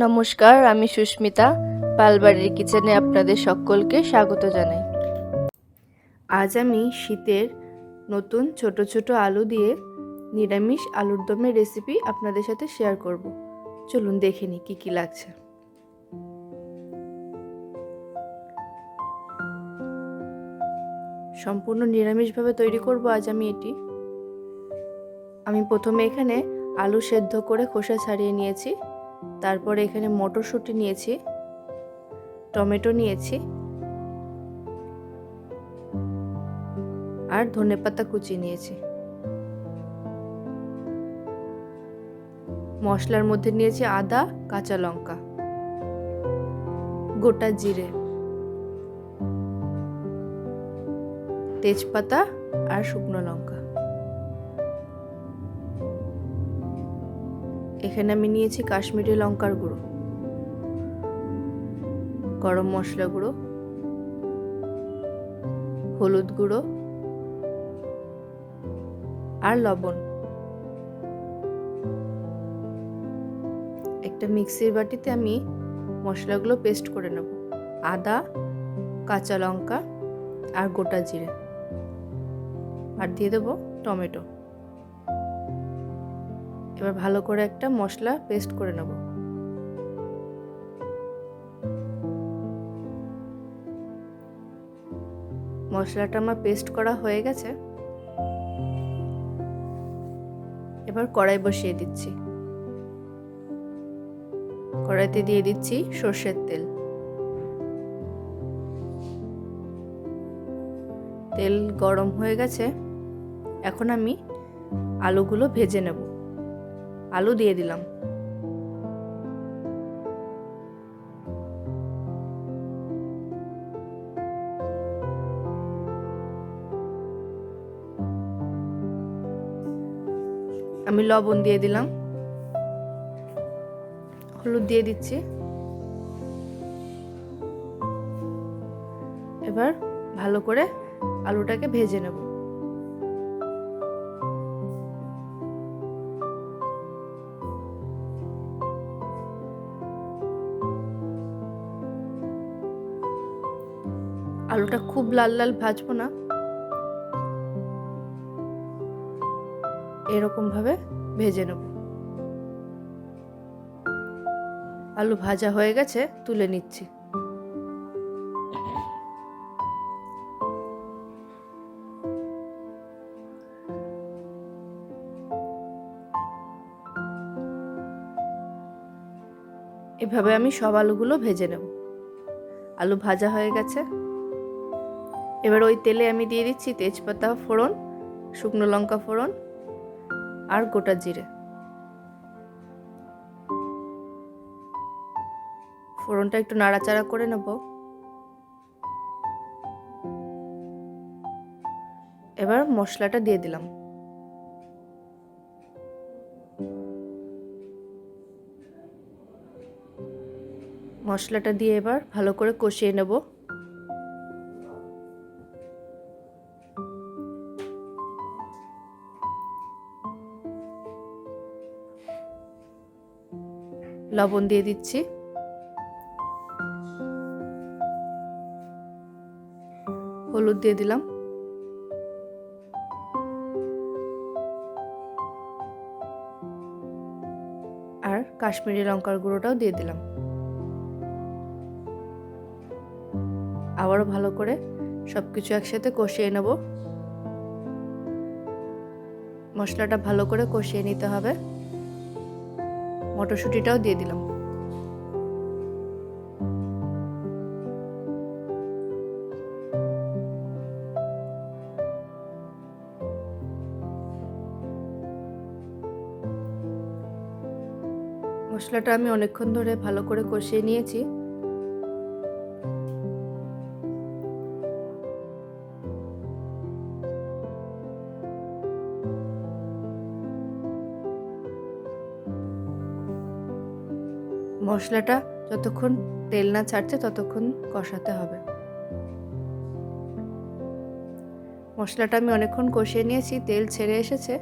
নমস্কার, আমি সুস্মিতা, পালবাড়ির কিচেনে আপনাদের সকলকে স্বাগত জানাই। আজ আমি শীতের নতুন ছোট ছোট আলু দিয়ে নিরামিষ আলুর দমের রেসিপি আপনাদের সাথে শেয়ার করব। চলুন দেখে নিই কী কী লাগছে। সম্পূর্ণ নিরামিষভাবে তৈরি করব আজ আমি এটি। আমি প্রথমে এখানে আলু সেদ্ধ করে খোসা ছাড়িয়ে নিয়েছি। তারপরে এখানে মটরশুঁটি নিয়েছি, টমেটো নিয়েছি আর ধনেপাতা কুচি নিয়েছি। মশলার মধ্যে নিয়েছি আদা, কাঁচা লঙ্কা, গোটা জিরে, তেজপাতা আর শুকনো লঙ্কা। এখানে আমি নিয়েছি কাশ্মীরি লঙ্কার গুঁড়ো, গরম মশলা গুঁড়ো, হলুদ গুঁড়ো আর লবণ। একটা মিক্সির বাটিতে আমি মশলাগুলো পেস্ট করে নেব, আদা, কাঁচা লঙ্কা আর গোটা জিরে। আর দিয়ে দেবো টমেটো। এবার ভালো করে একটা মশলা পেস্ট করে নেব। মশলাটা আমার পেস্ট করা হয়ে গেছে। এবার কড়াই বসিয়ে দিচ্ছি। কড়াইতে দিয়ে দিচ্ছি সর্ষের তেল। তেল গরম হয়ে গেছে। এখন আমি আলুগুলো ভেজে নেব। আলু দিয়ে দিলাম। আমি লবণ দিয়ে দিলাম। হলুদ দিয়ে দিচ্ছি। এবার ভালো করে আলুটাকে ভেজে নেব। আলুটা খুব লাল লাল ভাজবো না। এরকম ভাবে ভেজে নেব। আলু ভাজা হয়ে গেছে, তুলে নিচ্ছি। এভাবে আমি সব আলুগুলো ভেজে নেব। আলু ভাজা হয়ে গেছে। এবার ওই তেলে আমি দিয়ে দিচ্ছি তেজপাতা ফোড়ন, শুকনো লঙ্কা ফোড়ন আর গোটা জিরে। ফোড়নটা একটু নাড়াচাড়া করে নেব। এবার মশলাটা দিয়ে দিলাম। মশলাটা দিয়ে এবার ভালো করে কষিয়ে নেব। লবণ দিয়ে দিচ্ছি। হলুদ দিয়ে দিলাম। আর কাশ্মীরি লঙ্কার গুঁড়োটাও দিয়ে দিলাম। আবারও ভালো করে সব কিছু একসাথে কষিয়ে নেব। মশলাটা ভালো করে কষিয়ে নিতে হবে। মটরশুঁটিটাও দিয়ে দিলাম। মশলাটা আমি অনেকক্ষণ ধরে ভালো করে কষিয়ে নিয়েছি। মশলাটা যতক্ষণ তেল না ছাড়ছে ততক্ষণ কষাতে হবে। মশলাটা আমি অনেকক্ষণ কষিয়ে নিয়েছি, তেল ছেড়ে এসেছে।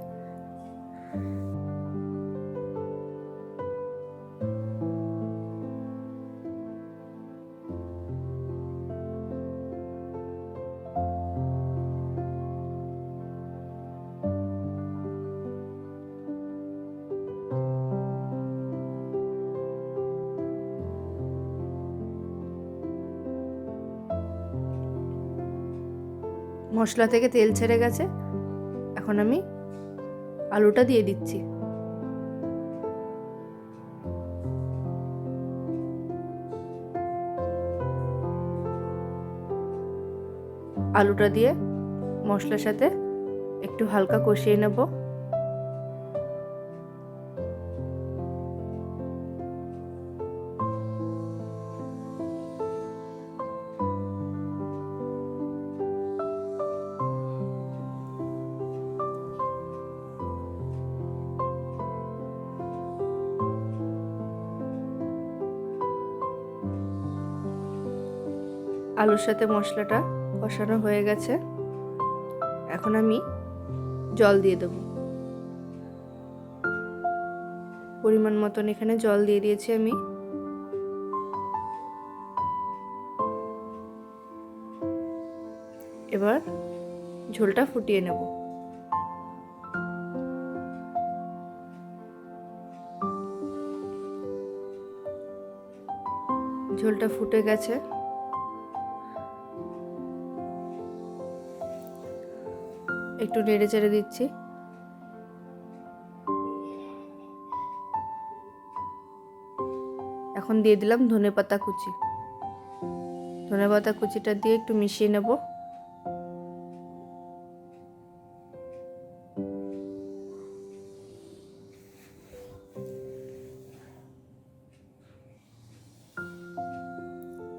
মশলা থেকে তেল ছেড়ে গেছে। এখন আমি আলুটা দিয়ে দিচ্ছি। আলুটা দিয়ে মশলার সাথে একটু হালকা কষিয়ে নেব। আলুর সাথে মশলাটা কষানো হয়ে গেছে। এখন আমি জল দিয়ে দেব। পরিমাণ মতন এখানে জল দিয়ে দিয়েছি আমি। এবার ঝোলটা ফুটিয়ে নেব। ঝোলটা ফুটে গেছে। একটু নেড়ে চেড়ে দিচ্ছি। এখন দিয়ে দিলাম ধনে পাতা কুচি। ধনে পাতা কুচিটা দিয়ে একটু মিশিয়ে নেব।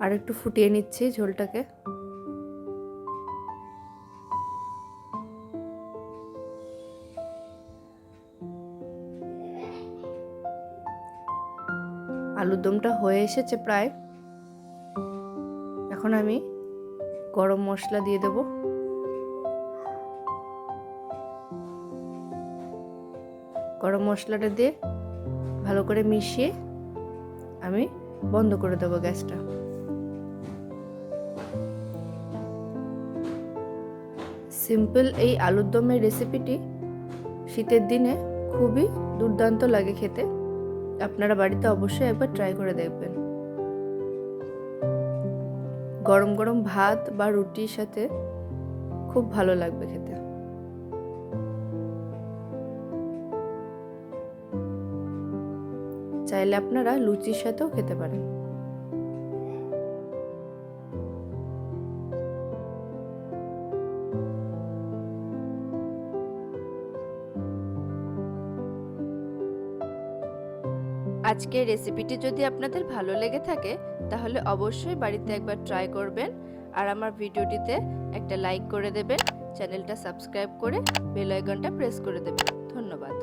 আর একটু ফুটিয়ে নিচ্ছি ঝোলটাকে। আলুর দমটা হয়ে এসেছে প্রায়। এখন আমি গরম মশলা দিয়ে দেব। গরম মশলাটা দিয়ে ভালো করে মিশিয়ে আমি বন্ধ করে দেবো গ্যাসটা। সিম্পল এই আলুর দমের রেসিপিটি শীতের দিনে খুবই দুর্দান্ত লাগে খেতে। আপনারা বাড়িতে অবশ্যই একবার ট্রাই করে দেখবেন। গরম গরম ভাত বা রুটির সাথে খুব ভালো লাগবে খেতে। চাইলে আপনারা লুচির সাথেও খেতে পারেন। আজকের রেসিপিটি যদি আপনাদের ভালো লেগে থাকে, তাহলে অবশ্যই বাড়িতে একবার ট্রাই করবেন। আর আমার ভিডিওটিতে একটা লাইক করে দেবেন। চ্যানেলটা সাবস্ক্রাইব করে বেল আইকনটা প্রেস করে দেবেন। ধন্যবাদ।